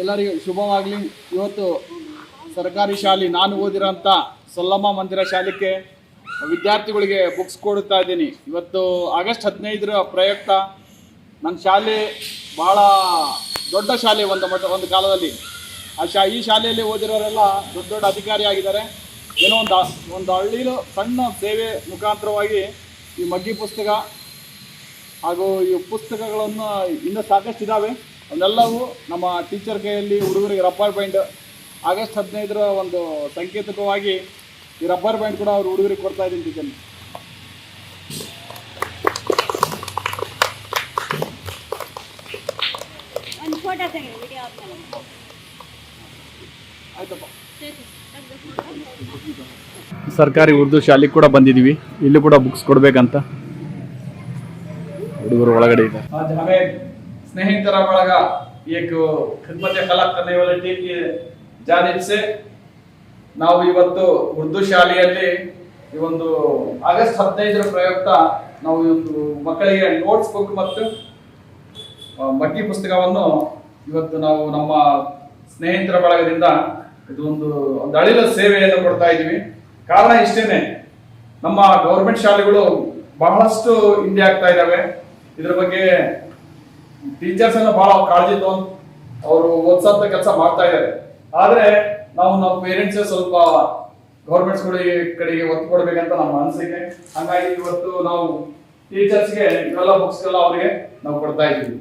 ಎಲ್ಲರಿಗೂ ಶುಭವಾಗಲಿ. ಇವತ್ತು ಸರ್ಕಾರಿ ಶಾಲೆ ನಾನು ಓದಿರೋಂಥ ಸೊಲ್ಲಮ್ಮ ಮಂದಿರ ಶಾಲೆಗೆ ವಿದ್ಯಾರ್ಥಿಗಳಿಗೆ ಬುಕ್ಸ್ ಕೊಡುತ್ತಾ ಇದ್ದೀನಿ. ಇವತ್ತು ಆಗಸ್ಟ್ ಹದಿನೈದರ ಪ್ರಯುಕ್ತ ನನ್ನ ಶಾಲೆ ಭಾಳ ದೊಡ್ಡ ಶಾಲೆ ಒಂದು ಮಟ್ಟ, ಒಂದು ಕಾಲದಲ್ಲಿ. ಆ ಶಾ, ಈ ಶಾಲೆಯಲ್ಲಿ ಓದಿರೋರೆಲ್ಲ ದೊಡ್ಡ ದೊಡ್ಡ ಅಧಿಕಾರಿ ಆಗಿದ್ದಾರೆ. ಏನೋ ಒಂದು ಒಂದು ಹಳ್ಳಿಲು ಸಣ್ಣ ಸೇವೆ ಮುಖಾಂತರವಾಗಿ ಈ ಮಗ್ಗಿ ಪುಸ್ತಕ ಹಾಗೂ ಈ ಪುಸ್ತಕಗಳನ್ನು ಇನ್ನೂ ಸಾಕಷ್ಟು ಇದ್ದಾವೆ ಅವನ್ನೆಲ್ಲವೂ ನಮ್ಮ ಟೀಚರ್ ಕೈಯಲ್ಲಿ ಹುಡುಗರಿಗೆ ರಬ್ಬರ್ ಬ್ಯಾಂಡ್. ಆಗಸ್ಟ್ ಹದಿನೈದರ ಒಂದು ಸಂಕೇತಕವಾಗಿ ಈ ರಬ್ಬರ್ ಬ್ಯಾಂಡ್ ಕೂಡ ಅವರು ಹುಡುಗರಿಗೆ ಕೊಡ್ತಾ ಇದ್ದೀನಿ ಟೀಚರ್ ಸರ್ಕಾರಿ ಉರ್ದು ಶಾಲೆಗೆ ಕೂಡ ಬಂದಿದ್ದೀವಿ. ಇಲ್ಲಿ ಕೂಡ ಬುಕ್ಸ್ ಕೊಡ್ಬೇಕಂತ. ಹುಡುಗರು ಒಳಗಡೆ ಇದೆ ಸ್ನೇಹಿತರ ಬಳಗ ಏಕ ಖಿದ್ಮತೆ ಕಲಾಕನೆಯವರ ಟೀಮ್ಗೆ ನಾವು ಇವತ್ತು ಉರ್ದು ಶಾಲೆಯಲ್ಲಿ ಈ ಒಂದು ಆಗಸ್ಟ್ ಹದಿನೈದರ ಪ್ರಯುಕ್ತ ನಾವು ಇವತ್ತು ಮಕ್ಕಳಿಗೆ ನೋಟ್ಸ್ ಬುಕ್ ಮತ್ತು ಮಗ್ಗಿ ಪುಸ್ತಕವನ್ನು ಇವತ್ತು ನಾವು ನಮ್ಮ ಸ್ನೇಹಿತರ ಬಳಗದಿಂದ ಇದೊಂದು ಒಂದು ಅಳಿಲ ಸೇವೆಯನ್ನು ಕೊಡ್ತಾ ಇದ್ದೀವಿ. ಕಾರಣ ಇಷ್ಟೇನೆ, ನಮ್ಮ ಗೌರ್ಮೆಂಟ್ ಶಾಲೆಗಳು ಬಹಳಷ್ಟು ಹಿಂದೆ ಆಗ್ತಾ ಇದ್ದಾವೆ. ಇದ್ರ ಬಗ್ಗೆ ಟೀಚರ್ಸ್ ಎಲ್ಲ ಬಹಳ ಕಾಳಜಿ ತಗೊಂಡ್ ಅವರು ಓದ್ಸಂತ ಕೆಲಸ ಮಾಡ್ತಾ ಇದ್ದಾರೆ. ಆದ್ರೆ ನಾವು ನಮ್ಮ ಪೇರೆಂಟ್ಸ್ ಸ್ವಲ್ಪ ಗೌರ್ಮೆಂಟ್ ಸ್ಕೂಲ್ ಕಡೆಗೆ ಒತ್ತು ಕೊಡ್ಬೇಕಂತ ನಮ್ಮ ಅನಿಸಿಕೆ. ಹಂಗಾಗಿ ಇವತ್ತು ನಾವು ಟೀಚರ್ಸ್ಗೆ ಇವೆಲ್ಲ ಬುಕ್ಸ್ ಎಲ್ಲ ಅವರಿಗೆ ನಾವು ಕೊಡ್ತಾ ಇದ್ದೀವಿ.